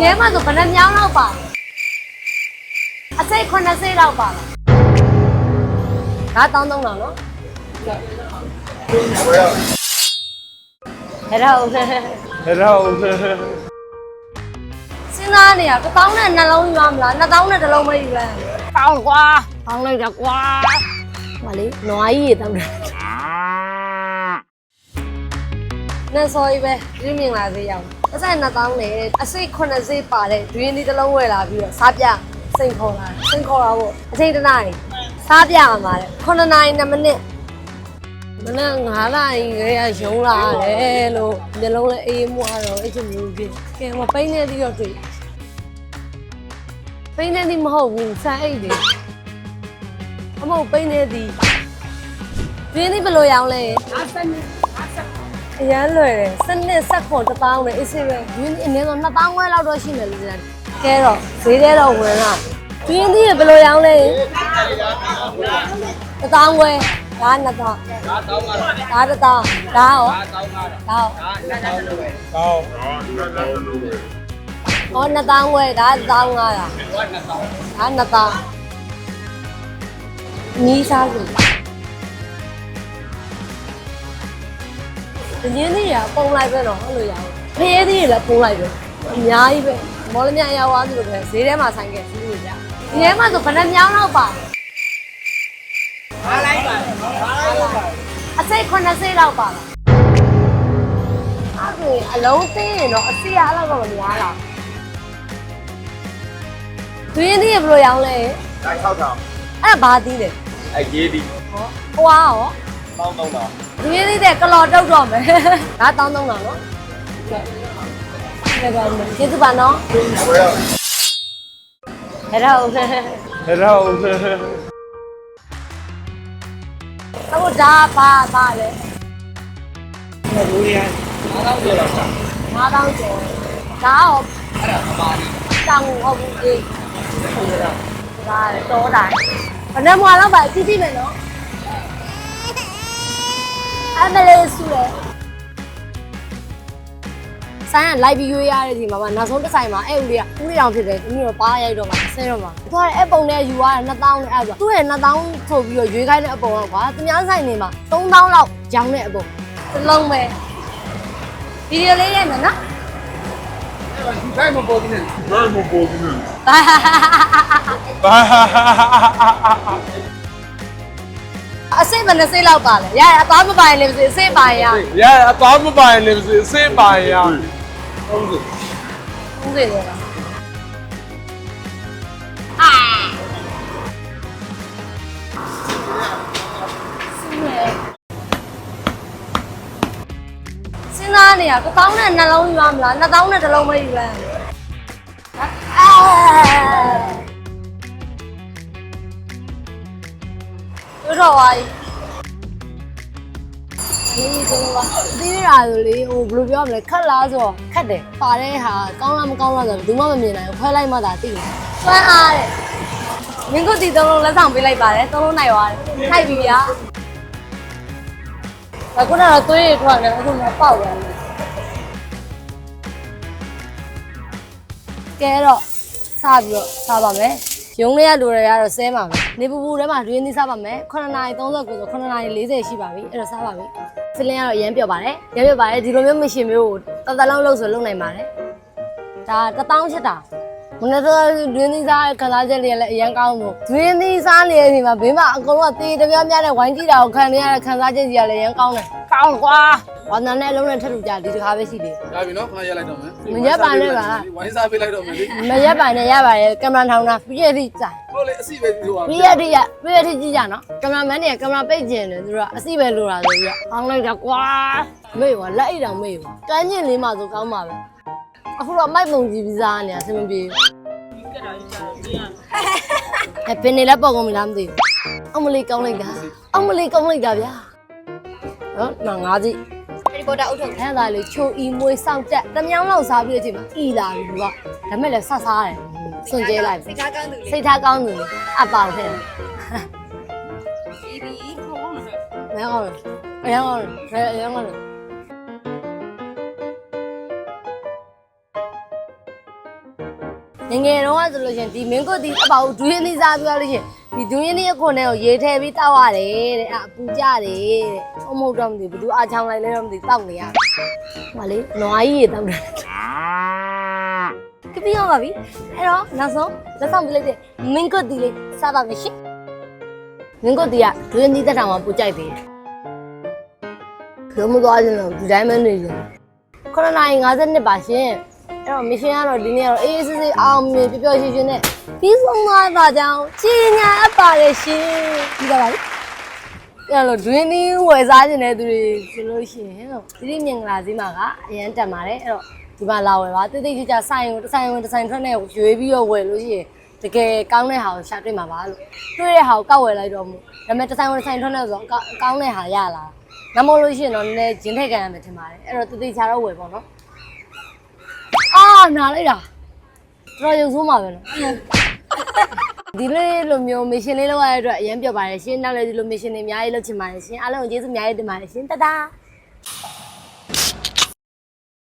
ဒီထဲမှာဆိုဗနက်မြောင်းတော့ပါအစိတ်80လောက်ပါလားဒါ1300တော့နော်ဟဲ့တော့ဟဲ့တော့စဉ်းစားနေရ1000နဲ့နှလုံးယူရမလား2000နဲ့တစ်လုံးမယူရတောင်းကွာတောင်းလိုက်တာကွာမလေးနွားကြီးရေတောင်းတာနဲ့စော်ကြီးပဲဒီမြင်လာစေးရအောင် 32000နဲ့အစိတ်9စိတ်ပါတဲ့ဒွေးလေးတစ်လုံးဝယ်လာပြီးတော့စားပြစိန်ခေါ်လာစိန်ခေါ်တာပေါ့အချိန်တနာရီစားပြရမှာတဲ့9နာရီ2မိနစ်မနက်9နာရီခရေရုံးလာတယ်လို့မျိုးလုံးလည်းအေးမွားတော့အဲ့လိုမျိုးဖြစ်ကဲမပိနေသေးတော့တွေ့ပိနေသည်မဟုတ်ဘူးစံအိတ်တွေအမဟုတ်ပိနေသည်ပြင်းသည်ဘယ်လိုရောင်းလဲ50 အရန်လွယ်တယ်စနစ်ဆက်ခွန်တစ်ပေါင်းနဲ့အစ်စေပဲဒွင်းဒီအနည်းဆုံး2000ခွဲလောက်တော့ရှိမယ်လို့ကြားတယ်ကဲတော့ဈေးထဲတော့ဝင်လာဒွင်းဒီဘယ်လိုရောင်းလဲတစ်ပေါင်းခွဲဒါနှစ်ပေါင်းဒါတစ်ပေါင်းဒါရောဒါရောကောင်းဟောနှစ်ပေါင်းခွဲဒါတစ်ပေါင်း500ဒါနှစ်ပေါင်းနီးစားစု ဒီင်းကြီးကပုံလိုက်ပဲတော့ဟုတ်လို့ရအောင်ဖရဲသေးလည်းပုံလိုက်ပဲအများကြီးပဲမော်လမြရောက်သွားသလိုပဲဈေးထဲမှာဆိုင်ခဲ့စီးလို့ကြဒီထဲမှာဆိုဘယ်နှမြောင်းလောက်ပါလဲအားလိုက်ပါအစိတ်80လောက်ပါလားအဲ့ဒါအလုံးသိရင်တော့အစီအလောက်တော့မများလားသူရင်းသေးရဘယ်လိုရောင်းလဲဒါ6တောင်အဲ့ဒါဘာသီးလဲအဲ့ရေးဒီဟောဟွာရော ပေါင်းတော့တော့သူရင်းသေးတဲ့ကလော်တုတ်တော့မယ်ဒါတောင်းသုံးတာနော်ကဲကဲကဲကျေးဇူးပါနော်ဘယ်ရောက်အဲ့တော့အဲ့တော့အခုဒါပါပါလေဘူးရ9000ကျော်တော့9000ကျော်ဒါရောအဲ့ဒါပါတောင်းဟုတ်ဘူးလေဒါတော့တိုင်းဘယ်နှမလောက်ပါကြည့်ကြည့်မယ်နော် အမလေးဆူလေဆိုင်ကလိုက်ပြီးရွေးရတဲ့ဒီမှာမှနောက်ဆုံးတစ်ဆိုင်မှာအဲ့ဦးလေးကဦးလေးအောင်ဖြစ်တယ်သူမျိုးပါရိုက်တော့မှဆဲတော့မှသူကအဲ့ပုံနဲ့ယူရတယ်2000နဲ့အဲ့ဆိုသူ့ရဲ့2000ဆိုပြီးတော့ရွေးခိုင်းတဲ့အပုံတော့ကွာသူများဆိုင်နေမှာ3000လောက်ရောင်းတဲ့အပုံတစ်လုံးပဲဗီဒီယိုလေးရိုက်မယ်နော်ဒါမှမပေါ်ဘူးနဲ့ဒါမှမပေါ်ဘူးနဲ့ဘာဘာ အစိတ်မနဲ့စိတ်လောက်ပါလေရရအသားမပိုင်လေအစိတ်ပိုင်ရရအသွားမပိုင်နေစေအစေးပိုင်ရဟုတ်ကဲ့ဦးစေတယ်အာစဉ်းစားနေရတစ်ပေါင်းနဲ့နှလုံးယူရမလားနှစ်ပေါင်းနဲ့တစ်လုံးမယူလဲအာ တို့တော့ဝါကြီးအေးဒီလိုပါဒီရာဆိုလေဟိုဘယ်လိုပြောမလဲခက်လားဆိုတော့ခက်တယ်ပါတဲ့ဟာကောင်းလားမကောင်းလားဆိုတော့ဘူးမှမမြင်နိုင်ဘူးခွဲလိုက်မှသာသိတယ်စွမ်းအားတဲ့မင်းကိုဒီသုံးလုံးလက်ဆောင်ပေးလိုက်ပါတယ်သုံးလုံးနိုင်သွားတယ်ထိုက်ပြီဗျာဒါခုနကတော့သွေးရထွက်တယ်အခုမှပေါက်ရတယ်ကဲတော့စပြီးတော့စားပါမယ် ရုံးလေးရလူတွေကတော့ဆဲပါမယ်နေပူပူထဲမှာရင်းသီးစားပါမယ်9နာရီ30ကိုဆို9နာရီ40ရှိပါပြီအဲ့တော့စားပါပြီစလင်းကတော့ရမ်းပြော့ပါတယ်ရမ်းပြော့ပါတယ်ဒီလိုမျိုးမရှင်မျိုးကိုတသက်လုံးလုပ်ဆိုလုပ်နိုင်ပါတယ်ဒါ1000ချက်တာမနေ့ကရင်းသီးစားခံစားချက်လေးလည်းအရန်ကောင်းလို့ရင်းသီးစားလေးဒီမှာဘေးမှာအကုန်လုံးကတေးတပြားများနဲ့ဝိုင်းကြည့်တာကိုခံနေရတဲ့ခံစားချက်ကြီးကလည်းအရန်ကောင်းတယ်ကောင်းကွာ ဝါနာနဲ့အလုံးနဲ့ထပ်ထူကြဒီတစ်ခါပဲရှိသေးတယ်ရပြီနော်ခဏရက်လိုက်တော့မယ်မရက်ပါနဲ့ပါ ဝိုင်းစားပေးလိုက်တော့မယ်လေမရက်ပါနဲ့ရပါတယ်ကင်မရာထောင်တာပြည့်ရည်စားဟုတ်လေအစီပဲပြီးသွားပြည့်ရည်ရပြည့်ရည်ကြည့်ကြနော်ကင်မရာမန်တွေကင်မရာပိတ်ကျင်တယ်သူကအစီပဲလိုတာဆိုပြီးတော့အောင်းလိုက်တာကွာမေ့ပါလက်အိတ်တောင်မေ့ပါကန်းကျင်လေးမှဆိုကောင်းပါပဲအခုတော့မိုက်ပုံကြည့်ပြီးစားနေရအဆင်မပြေဘူးအဲပင်နေလည်းပေါ့ကုန်ပြီလားမသိဘူးအမလေးကောင်းလိုက်တာအမလေးကောင်းလိုက်တာဗျာနော်နော်ငါးစီဒီ ပေါ်တာအုတ်ထုတ်ခန်းသားလေးချိုအီမွေးစောင့်တက်တမြောင်းလောက်စားပြီးတဲ့အချိန်မှာအီလာပြီသူကဒါမဲ့လည်းဆဆစားတယ်စွန့်ကျဲလိုက်ပြီစိတ်ထားကောင်းသူလေစိတ်ထားကောင်းသူလေအပေါက်ထဲဒီဒီခေါင်းကောင်းတယ်မရကောင်းတယ်အရန်ကောင်းတယ်အရန်ကောင်းတ ငယ်ငယ်တော့ဆိုလို့ရှရင်ဒီမင်းကိုဒီအပေါ့ဒူးရင်းသီးစားပြောလို့ရှရင်ဒီဒူးရင်းသီးအခွန်နဲ့ကိုရေထည့်ပြီးတောက်ရတယ်တဲ့အာအပူကြတယ်တဲ့အမဟုတ်တော့မသိဘူးဘယ်သူအားချောင်းလိုက်လဲတော့မသိတောက်နေရဟိုလေနွားကြီးရေတောက်တယ်ကပြရောပါပြီအဲ့တော့နောက်ဆုံးလက်ဆောင်ပြလိုက်တဲ့မင်းကိုဒီလေးစားပါမယ်ရှင်မင်းကိုဒီကဒူးရင်းသီးတက်တောင်မှာပူကြိုက်ပေးတယ်ဘယ်မသွားချင်တော့ဒီတိုင်းမနေချင်9နာရီ52ပါရှင် အဲ့တော့မရှင်ကတော့ဒီနေ့ကတော့အေးအေးဆေးဆေးအောင်မြင်ပျော်ပျော်ရွှင်ရွှင်နဲ့ပြီးဆုံးသွားတာကြောင့်ကြီးညာအပ်ပါတယ်ရှင်ပြီးတော့ပါပြီအဲ့လိုဒွင်းနီးဝယ်စားခြင်းတဲ့သူတွေဆိုလို့ရှိရင်တော့ဒီနေ့မြင်္ဂလာစည်းမှာကအရန်တက်ပါတယ်အဲ့တော့ဒီမှာလာဝယ်ပါတိတ်တိတ်ကြကြဆိုင်ကိုတစ်ဆိုင်ဝင်တစ်ဆိုင်ထွက်နဲ့ရွေးပြီးတော့ဝယ်လို့ရှိရင်တကယ်ကောင်းတဲ့ဟာကိုရှာတွေ့မှာပါလို့တွေ့တဲ့ဟာကိုကောက်ဝယ်လိုက်တော့မို့ဒါပေမဲ့တစ်ဆိုင်ဝင်တစ်ဆိုင်ထွက်နဲ့ဆိုတော့ကောင်းတဲ့ဟာရလာနမို့လို့ရှိရင်တော့နည်းနည်းဂျင်းထက်ကန်ရမယ်ထင်ပါတယ်အဲ့တော့တိတ်တိတ်ချတော့ဝယ်ပေါ့နော်အာ နားလိုက်တာတော်ရုပ်ဆိုးမှာပဲနော်ဒီလေးလိုမျိုးမရှင်လေးလောက်ရတဲ့အတွက်အရင်ပြောပါတယ်ရှင်နောက်လည်းဒီလိုမရှင်တွေအများကြီးလုပ်ချင်ပါတယ်ရှင်အားလုံးကိုကျေးဇူးအများကြီးတင်ပါတယ်ရှင်တဒါ